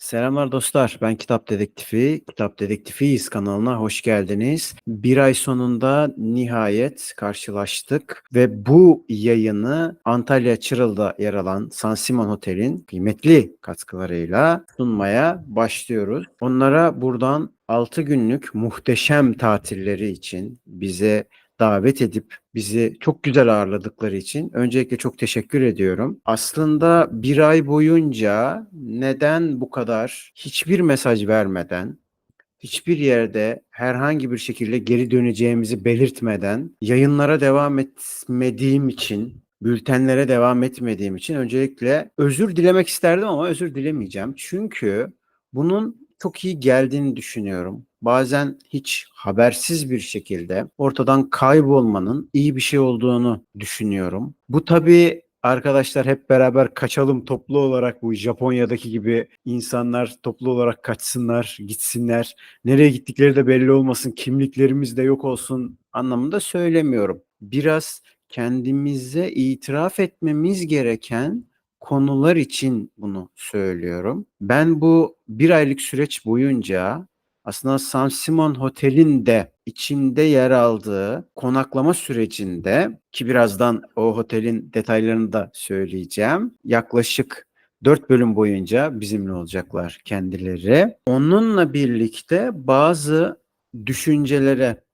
Selamlar dostlar. Ben Kitap Dedektifi. Kitap Dedektifiyiz kanalına hoş geldiniz. Bir ay sonunda nihayet karşılaştık ve bu yayını Antalya Çıralı'da yer alan San Simon Otel'in kıymetli katkılarıyla sunmaya başlıyoruz. Onlara buradan 6 günlük muhteşem tatilleri için bize davet edip bizi çok güzel ağırladıkları için öncelikle çok teşekkür ediyorum. Aslında bir ay boyunca neden bu kadar hiçbir mesaj vermeden, hiçbir yerde herhangi bir şekilde geri döneceğimizi belirtmeden yayınlara devam etmediğim için bültenlere devam etmediğim için öncelikle özür dilemek isterdim ama özür dilemeyeceğim. Çünkü bunun çok iyi geldiğini düşünüyorum. Bazen hiç habersiz bir şekilde ortadan kaybolmanın iyi bir şey olduğunu düşünüyorum. Bu tabii arkadaşlar hep beraber kaçalım toplu olarak bu Japonya'daki gibi insanlar toplu olarak kaçsınlar, gitsinler. Nereye gittikleri de belli olmasın, kimliklerimiz de yok olsun anlamında söylemiyorum. Biraz kendimize itiraf etmemiz gereken konular için bunu söylüyorum. Ben bu bir aylık süreç boyunca aslında San Simon Hotel'in de içinde yer aldığı konaklama sürecinde ki birazdan o otelin detaylarını da söyleyeceğim. Yaklaşık 4 bölüm boyunca bizimle olacaklar kendileri. Onunla birlikte bazı düşüncelere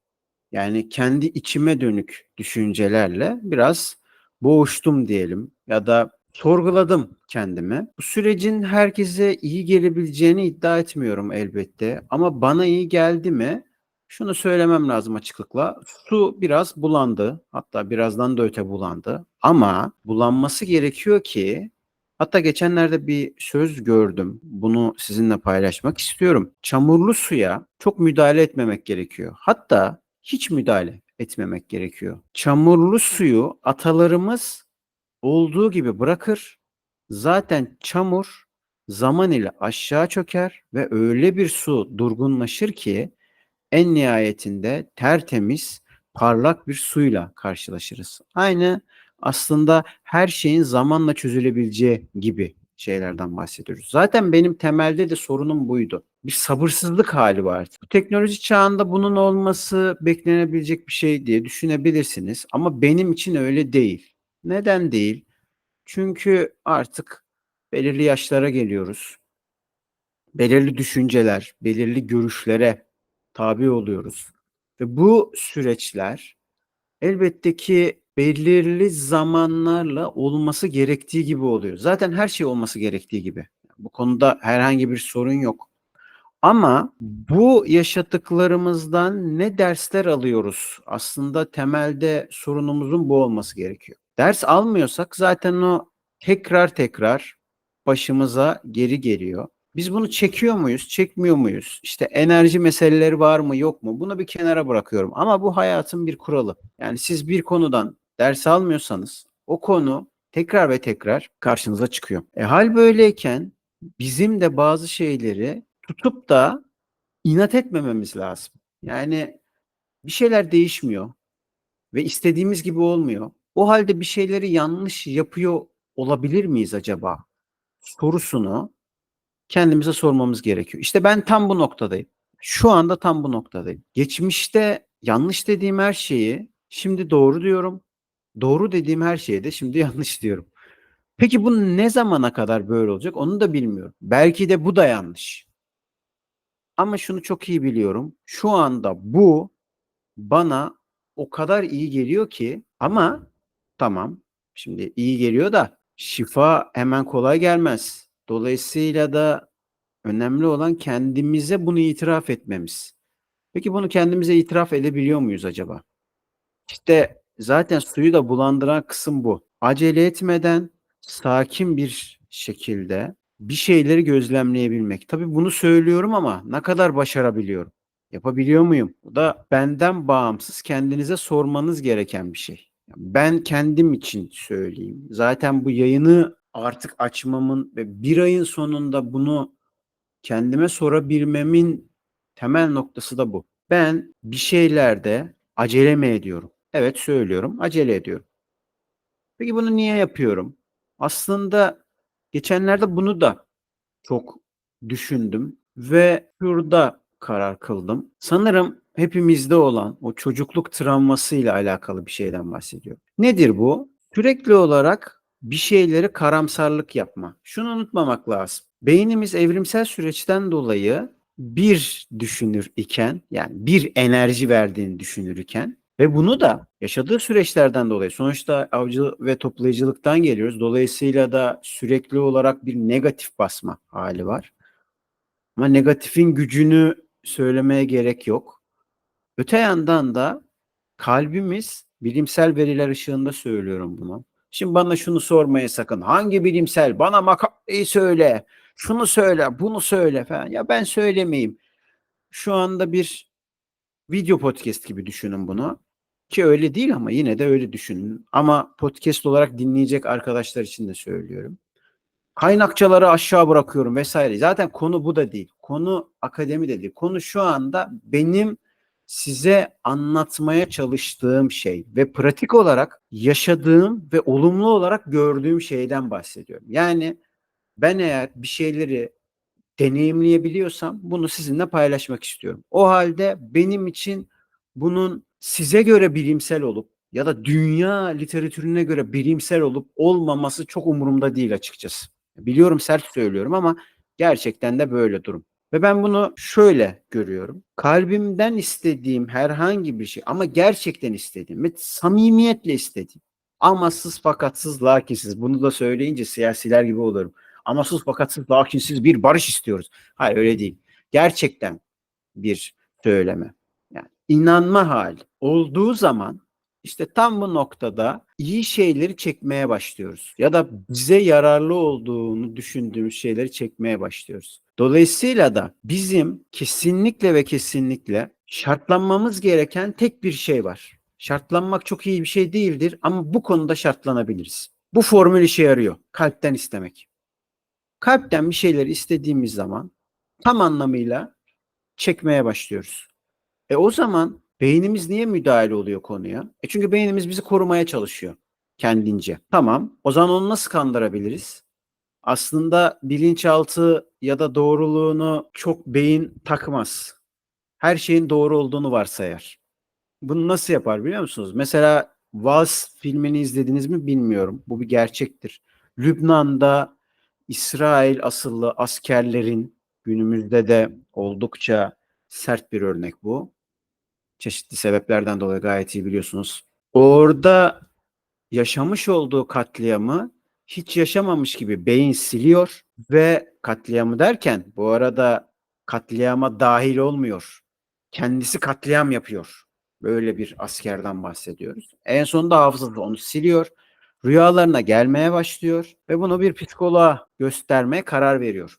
yani kendi içime dönük düşüncelerle biraz boğuştum diyelim ya da sorguladım kendimi. Bu sürecin herkese iyi gelebileceğini iddia etmiyorum elbette ama bana iyi geldi mi? Şunu söylemem lazım açıklıkla. Su biraz bulandı. Hatta birazdan da öte bulandı. Ama bulanması gerekiyor ki Hatta geçenlerde bir söz gördüm. Bunu sizinle paylaşmak istiyorum. Çamurlu suya çok müdahale etmemek gerekiyor. Hatta hiç müdahale etmemek gerekiyor. Çamurlu suyu atalarımız olduğu gibi bırakır. Zaten çamur zaman ile aşağı çöker ve öyle bir su durgunlaşır ki en nihayetinde tertemiz, parlak bir suyla karşılaşırız. Aynı aslında her şeyin zamanla çözülebileceği gibi şeylerden bahsediyoruz. Zaten benim temelde de sorunum buydu. Bir sabırsızlık hali vardı. Bu teknoloji çağında bunun olması beklenebilecek bir şey diye düşünebilirsiniz ama benim için öyle değil. Neden değil? Çünkü artık belirli yaşlara geliyoruz. Belirli düşünceler, belirli görüşlere tabi oluyoruz. Ve bu süreçler elbette ki belirli zamanlarla olması gerektiği gibi oluyor. Zaten her şey olması gerektiği gibi. Bu konuda herhangi bir sorun yok. Ama bu yaşadıklarımızdan ne dersler alıyoruz? Aslında temelde sorunumuzun bu olması gerekiyor. Ders almıyorsak zaten o tekrar tekrar başımıza geri geliyor. Biz bunu çekiyor muyuz, çekmiyor muyuz? İşte enerji meseleleri var mı, yok mu? Bunu bir kenara bırakıyorum. Ama bu hayatın bir kuralı. Yani siz bir konudan ders almıyorsanız o konu tekrar ve tekrar karşınıza çıkıyor. E hal böyleyken bizim de bazı şeyleri tutup da inat etmememiz lazım. Yani bir şeyler değişmiyor ve istediğimiz gibi olmuyor. O halde bir şeyleri yanlış yapıyor olabilir miyiz acaba? Sorusunu kendimize sormamız gerekiyor. İşte ben tam bu noktadayım. Şu anda tam bu noktadayım. Geçmişte yanlış dediğim her şeyi şimdi doğru diyorum. Doğru dediğim her şeye de şimdi yanlış diyorum. Peki bu ne zamana kadar böyle olacak onu da bilmiyorum. Belki de bu da yanlış. Ama şunu çok iyi biliyorum. Şu anda bu bana o kadar iyi geliyor ki ama tamam şimdi iyi geliyor da şifa hemen kolay gelmez. Dolayısıyla da önemli olan kendimize bunu itiraf etmemiz. Peki bunu kendimize itiraf edebiliyor muyuz acaba? İşte zaten suyu da bulandıran kısım bu. Acele etmeden sakin bir şekilde bir şeyleri gözlemleyebilmek. Tabii bunu söylüyorum ama ne kadar başarabiliyorum? Yapabiliyor muyum? Bu da benden bağımsız kendinize sormanız gereken bir şey. Ben kendim için söyleyeyim. Zaten bu yayını artık açmamın ve bir ayın sonunda bunu kendime sorabilmemin temel noktası da bu. Ben bir şeylerde acele mi ediyorum? Evet söylüyorum, acele ediyorum. Peki bunu niye yapıyorum? Aslında geçenlerde bunu da çok düşündüm ve şurada karar kıldım. Sanırım hepimizde olan o çocukluk travmasıyla alakalı bir şeyden bahsediyorum. Nedir bu? Sürekli olarak bir şeyleri karamsarlık yapma. Şunu unutmamak lazım. Beynimiz evrimsel süreçten dolayı bir düşünür iken yani bir enerji verdiğini düşünürken ve bunu da yaşadığı süreçlerden dolayı sonuçta avcı ve toplayıcılıktan geliyoruz. Dolayısıyla da sürekli olarak bir negatif basma hali var. Ama negatifin gücünü söylemeye gerek yok. Öte yandan da kalbimiz bilimsel veriler ışığında söylüyorum bunu. Şimdi bana şunu sormaya sakın. Hangi bilimsel? Bana makaleyi söyle. Şunu söyle, bunu söyle falan. Ya ben söylemeyeyim. Şu anda bir video podcast gibi düşünün bunu. Ki öyle değil ama yine de öyle düşünün. Ama podcast olarak dinleyecek arkadaşlar için de söylüyorum. Kaynakçaları aşağı bırakıyorum vesaire. Zaten konu bu da değil. Konu akademi de değil. Konu şu anda benim size anlatmaya çalıştığım şey ve pratik olarak yaşadığım ve olumlu olarak gördüğüm şeyden bahsediyorum. Yani ben eğer bir şeyleri deneyimleyebiliyorsam bunu sizinle paylaşmak istiyorum. O halde benim için bunun size göre bilimsel olup ya da dünya literatürüne göre bilimsel olup olmaması çok umurumda değil açıkçası. Biliyorum sert söylüyorum ama gerçekten de böyle durum. Ve ben bunu şöyle görüyorum. Kalbimden istediğim herhangi bir şey ama gerçekten istediğim ve samimiyetle istediğim. Amasız fakatsız lakinsiz. Bunu da söyleyince siyasiler gibi olurum. Amasız fakatsız lakinsiz bir barış istiyoruz. Hayır öyle değil. Gerçekten bir söyleme. Yani inanma hali olduğu zaman işte tam bu noktada iyi şeyleri çekmeye başlıyoruz. Ya da bize yararlı olduğunu düşündüğümüz şeyleri çekmeye başlıyoruz. Dolayısıyla da bizim kesinlikle ve kesinlikle şartlanmamız gereken tek bir şey var. Şartlanmak çok iyi bir şey değildir ama bu konuda şartlanabiliriz. Bu formül işe yarıyor. Kalpten istemek. Kalpten bir şeyleri istediğimiz zaman tam anlamıyla çekmeye başlıyoruz. E o zaman beynimiz niye müdahale oluyor konuya? E çünkü beynimiz bizi korumaya çalışıyor kendince. Tamam. O zaman onu nasıl kandırabiliriz? Aslında bilinçaltı ya da doğruluğunu çok beyin takmaz. Her şeyin doğru olduğunu varsayar. Bunu nasıl yapar biliyor musunuz? Mesela Vaz filmini izlediniz mi bilmiyorum. Bu bir gerçektir. Lübnan'da İsrail asıllı askerlerin günümüzde de oldukça sert bir örnek bu. Çeşitli sebeplerden dolayı gayet iyi biliyorsunuz. Orada yaşamış olduğu katliamı hiç yaşamamış gibi beyin siliyor ve katliamı derken bu arada katliama dahil olmuyor. Kendisi katliam yapıyor. Böyle bir askerden bahsediyoruz. En sonunda hafızası onu siliyor. Rüyalarına gelmeye başlıyor ve bunu bir psikoloğa göstermeye karar veriyor.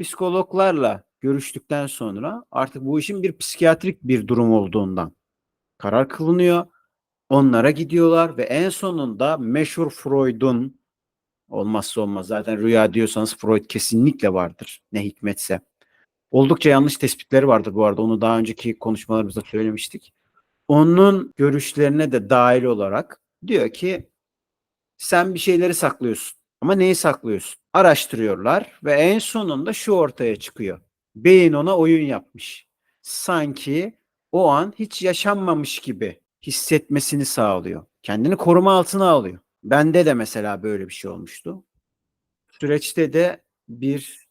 Psikologlarla görüştükten sonra artık bu işin bir psikiyatrik bir durum olduğundan karar kılınıyor. Onlara gidiyorlar ve en sonunda meşhur Freud'un olmazsa olmaz zaten rüya diyorsanız Freud kesinlikle vardır ne hikmetse. Oldukça yanlış tespitleri vardır bu arada onu daha önceki konuşmalarımızda söylemiştik. Onun görüşlerine de dahil olarak diyor ki sen bir şeyleri saklıyorsun ama neyi saklıyorsun? Araştırıyorlar ve en sonunda şu ortaya çıkıyor. Beyin ona oyun yapmış. Sanki o an hiç yaşanmamış gibi hissetmesini sağlıyor. Kendini koruma altına alıyor. Bende de mesela böyle bir şey olmuştu. Süreçte de bir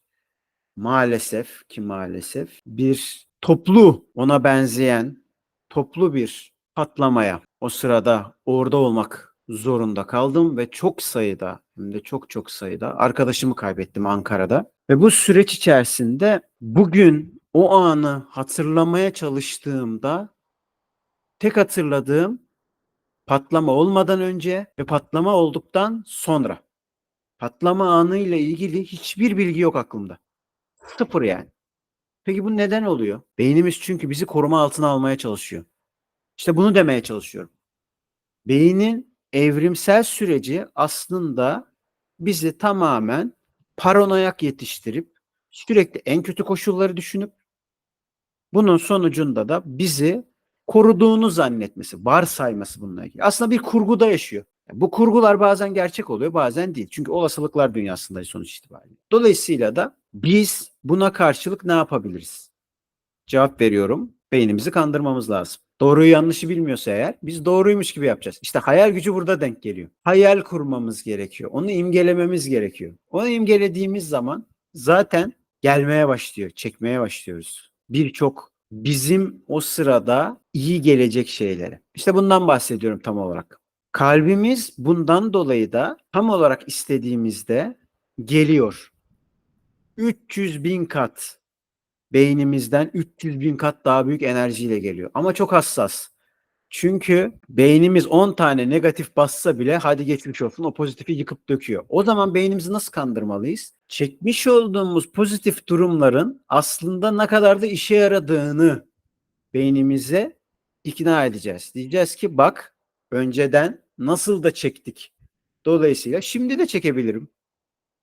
maalesef ki maalesef bir toplu ona benzeyen toplu bir patlamaya o sırada orada olmak zorunda kaldım ve çok sayıda hem de çok çok sayıda arkadaşımı kaybettim Ankara'da. Ve bu süreç içerisinde bugün o anı hatırlamaya çalıştığımda tek hatırladığım patlama olmadan önce ve patlama olduktan sonra. Patlama anı ile ilgili hiçbir bilgi yok aklımda. Sıfır yani. Peki bu neden oluyor? Beynimiz çünkü bizi koruma altına almaya çalışıyor. İşte bunu demeye çalışıyorum. Beynin evrimsel süreci aslında bizi tamamen paranoyak yetiştirip sürekli en kötü koşulları düşünüp bunun sonucunda da bizi koruduğunu zannetmesi, varsayması bununla ilgili. Aslında bir kurguda yaşıyor. Bu kurgular bazen gerçek oluyor, bazen değil. Çünkü olasılıklar dünyasındayız sonuç itibariyle. Dolayısıyla da Biz buna karşılık ne yapabiliriz? Cevap veriyorum. Beynimizi kandırmamız lazım. Doğruyu yanlışı bilmiyorsa eğer biz doğruymuş gibi yapacağız. İşte hayal gücü burada denk geliyor. Hayal kurmamız gerekiyor. Onu imgelememiz gerekiyor. Onu imgelediğimiz zaman zaten gelmeye başlıyor, çekmeye başlıyoruz. Birçok bizim o sırada iyi gelecek şeylere. İşte bundan bahsediyorum tam olarak. Kalbimiz bundan dolayı da tam olarak istediğimizde geliyor. 300 bin kat beynimizden 300 bin kat daha büyük enerjiyle geliyor. Ama çok hassas. Çünkü beynimiz 10 tane negatif bassa bile hadi geçmiş olsun o pozitifi yıkıp döküyor. O zaman beynimizi nasıl kandırmalıyız? Çekmiş olduğumuz pozitif durumların aslında ne kadar da işe yaradığını beynimize ikna edeceğiz. Diyeceğiz ki bak önceden nasıl da çektik. Dolayısıyla şimdi de çekebilirim.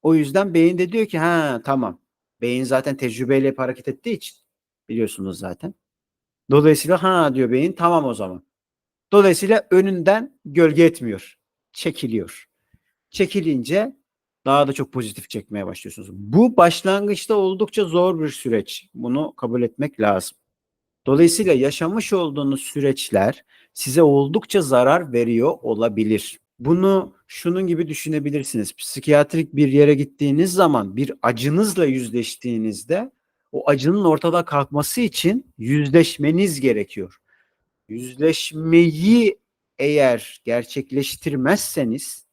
O yüzden beyin de diyor ki ha tamam. Beyin zaten tecrübeyle hep hareket ettiği için biliyorsunuz zaten. Dolayısıyla ha diyor beyin tamam o zaman. Dolayısıyla önünden gölge etmiyor. Çekiliyor. Çekilince daha da çok pozitif çekmeye başlıyorsunuz. Bu başlangıçta oldukça zor bir süreç. Bunu kabul etmek lazım. Dolayısıyla yaşamış olduğunuz süreçler size oldukça zarar veriyor olabilir. Bunu şunun gibi düşünebilirsiniz. Psikiyatrik bir yere gittiğiniz zaman bir acınızla yüzleştiğinizde o acının ortada kalkması için yüzleşmeniz gerekiyor. Yüzleşmeyi eğer gerçekleştirmezseniz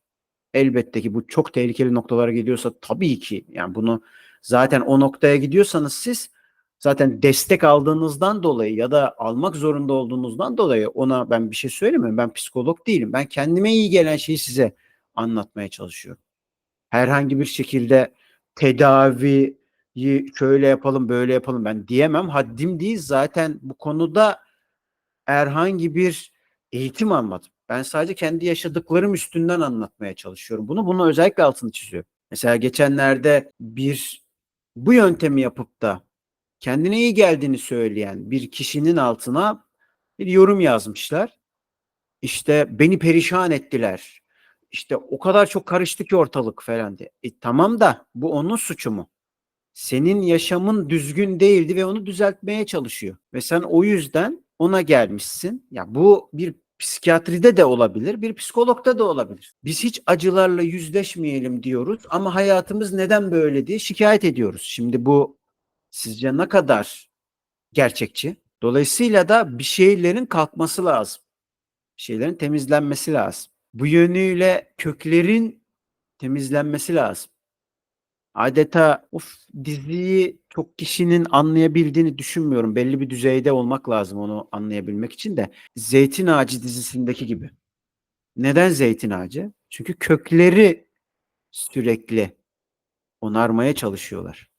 elbette ki bu çok tehlikeli noktalara geliyorsa tabii ki yani bunu zaten o noktaya gidiyorsanız siz zaten destek aldığınızdan dolayı ya da almak zorunda olduğunuzdan dolayı ona ben bir şey söylemiyorum. Ben psikolog değilim. Ben kendime iyi gelen şeyi size anlatmaya çalışıyorum. Herhangi bir şekilde tedaviyi şöyle yapalım böyle yapalım ben diyemem. Haddim değil zaten bu konuda herhangi bir eğitim almadım. Ben sadece kendi yaşadıklarım üstünden anlatmaya çalışıyorum. Bunu bunu özellikle altını çiziyorum. Mesela geçenlerde bir bu yöntemi yapıp da kendine iyi geldiğini söyleyen bir kişinin altına bir yorum yazmışlar. İşte beni perişan ettiler. İşte o kadar çok karıştı ki ortalık falan diye. E, tamam da bu onun suçu mu? Senin yaşamın düzgün değildi ve onu düzeltmeye çalışıyor. Ve sen o yüzden ona gelmişsin. Ya bu bir psikiyatride de olabilir, bir psikologda da olabilir. Biz hiç acılarla yüzleşmeyelim diyoruz ama hayatımız neden böyle diye şikayet ediyoruz. Şimdi bu sizce ne kadar gerçekçi? Dolayısıyla da bir şeylerin kalkması lazım. Bir şeylerin temizlenmesi lazım. Bu yönüyle köklerin temizlenmesi lazım. Adeta of diziyi çok kişinin anlayabildiğini düşünmüyorum. Belli bir düzeyde olmak lazım onu anlayabilmek için de. Zeytin Ağacı dizisindeki gibi. Neden Zeytin Ağacı? Çünkü kökleri sürekli onarmaya çalışıyorlar.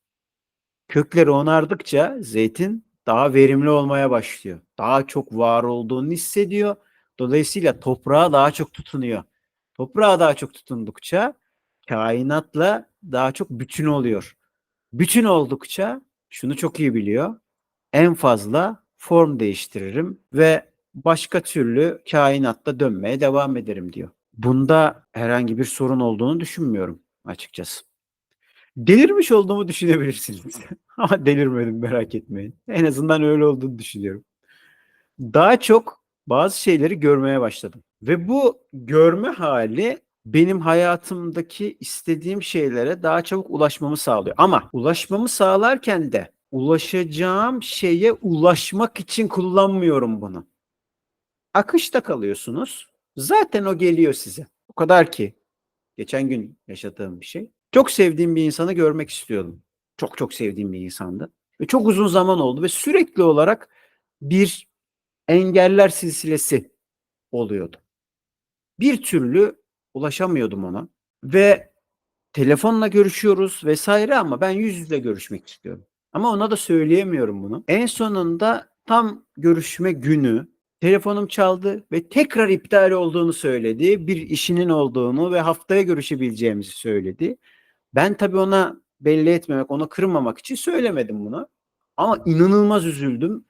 Kökleri onardıkça zeytin daha verimli olmaya başlıyor. Daha çok var olduğunu hissediyor. Dolayısıyla toprağa daha çok tutunuyor. Toprağa daha çok tutundukça kainatla daha çok bütün oluyor. Bütün oldukça şunu çok iyi biliyor. En fazla form değiştiririm ve başka türlü kainatta dönmeye devam ederim diyor. Bunda herhangi bir sorun olduğunu düşünmüyorum açıkçası. Delirmiş olduğumu düşünebilirsiniz. Ama delirmedim merak etmeyin. En azından öyle olduğunu düşünüyorum. Daha çok bazı şeyleri görmeye başladım. Ve bu görme hali benim hayatımdaki istediğim şeylere daha çabuk ulaşmamı sağlıyor. Ama ulaşmamı sağlarken de ulaşacağım şeye ulaşmak için kullanmıyorum bunu. Akışta kalıyorsunuz. Zaten o geliyor size. O kadar ki geçen gün yaşadığım bir şey. Çok sevdiğim bir insanı görmek istiyordum. Çok çok sevdiğim bir insandı. Ve çok uzun zaman oldu ve sürekli olarak bir engeller silsilesi oluyordu. Bir türlü ulaşamıyordum ona ve telefonla görüşüyoruz vesaire ama ben yüz yüze görüşmek istiyorum. Ama ona da söyleyemiyorum bunu. En sonunda tam görüşme günü telefonum çaldı ve tekrar iptal olduğunu söyledi. Bir işinin olduğunu ve haftaya görüşebileceğimizi söyledi. Ben tabii ona belli etmemek, ona kırmamak için söylemedim bunu. Ama inanılmaz üzüldüm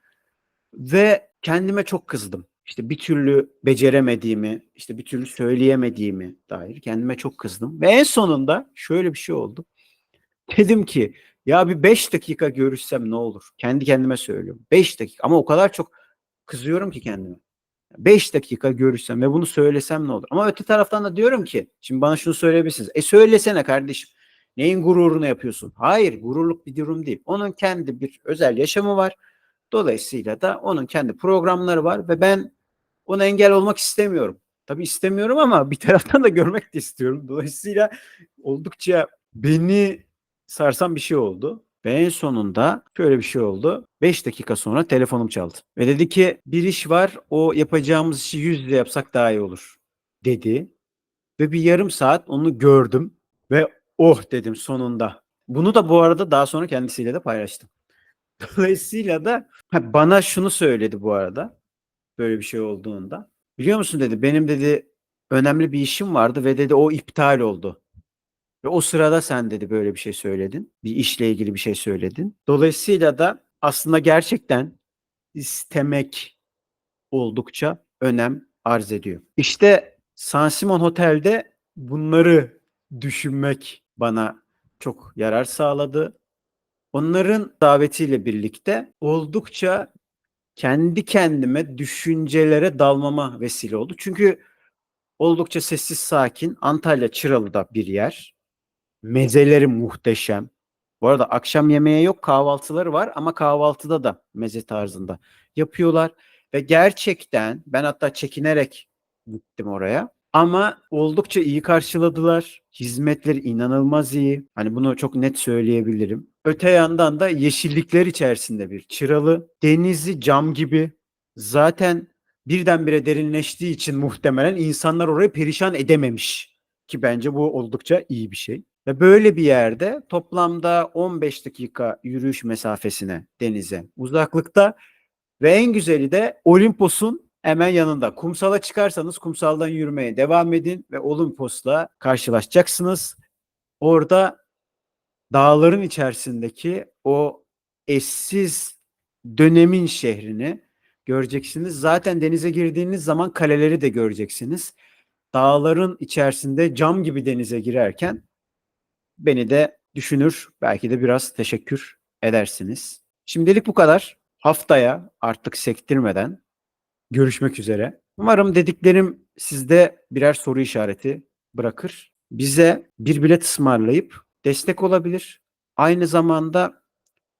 ve kendime çok kızdım. İşte bir türlü beceremediğimi, işte bir türlü söyleyemediğimi dair kendime çok kızdım. Ve en sonunda şöyle bir şey oldu. Dedim ki Ya bir 5 dakika görüşsem ne olur? Kendi kendime söylüyorum. 5 dakika ama o kadar çok kızıyorum ki kendime. 5 dakika görüşsem ve bunu söylesem ne olur? Ama öte taraftan da diyorum ki şimdi bana şunu söyleyebilirsiniz. E söylesene kardeşim. Neyin gururunu yapıyorsun? Hayır, gururluk bir durum değil. Onun kendi bir özel yaşamı var. Dolayısıyla da onun kendi programları var ve ben ona engel olmak istemiyorum. Tabii istemiyorum ama bir taraftan da görmek de istiyorum. Dolayısıyla oldukça beni sarsan bir şey oldu. Ve en sonunda şöyle bir şey oldu. 5 dakika sonra telefonum çaldı. Ve dedi ki bir iş var o yapacağımız işi yüz yapsak daha iyi olur dedi. Ve bir yarım saat onu gördüm. Ve oh dedim sonunda. Bunu da bu arada daha sonra kendisiyle de paylaştım. Dolayısıyla da bana şunu söyledi bu arada. Böyle bir şey olduğunda. Biliyor musun dedi benim dedi önemli bir işim vardı ve dedi o iptal oldu. Ve o sırada sen dedi böyle bir şey söyledin. Bir işle ilgili bir şey söyledin. Dolayısıyla da aslında gerçekten istemek oldukça önem arz ediyor. İşte San Simon Otel'de bunları düşünmek bana çok yarar sağladı. Onların davetiyle birlikte oldukça kendi kendime düşüncelere dalmama vesile oldu. Çünkü oldukça sessiz sakin Antalya Çıralı'da bir yer. Mezeleri muhteşem. Bu arada akşam yemeği yok kahvaltıları var ama kahvaltıda da meze tarzında yapıyorlar. Ve gerçekten ben hatta çekinerek gittim oraya. Ama oldukça iyi karşıladılar. Hizmetleri inanılmaz iyi. Hani bunu çok net söyleyebilirim. Öte yandan da yeşillikler içerisinde bir çıralı. Denizi cam gibi. Zaten birdenbire derinleştiği için muhtemelen insanlar orayı perişan edememiş. Ki bence bu oldukça iyi bir şey. Ve böyle bir yerde toplamda 15 dakika yürüyüş mesafesine denize uzaklıkta ve en güzeli de Olimpos'un hemen yanında. Kumsala çıkarsanız kumsaldan yürümeye devam edin ve Olimpos'la karşılaşacaksınız. Orada dağların içerisindeki o eşsiz dönemin şehrini göreceksiniz. Zaten denize girdiğiniz zaman kaleleri de göreceksiniz. Dağların içerisinde cam gibi denize girerken beni de düşünür, belki de biraz teşekkür edersiniz. Şimdilik bu kadar. Haftaya artık sektirmeden görüşmek üzere. Umarım dediklerim sizde birer soru işareti bırakır. Bize bir bilet ısmarlayıp destek olabilir. Aynı zamanda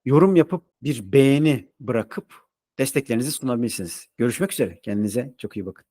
yorum yapıp bir beğeni bırakıp desteklerinizi sunabilirsiniz. Görüşmek üzere. Kendinize çok iyi bakın.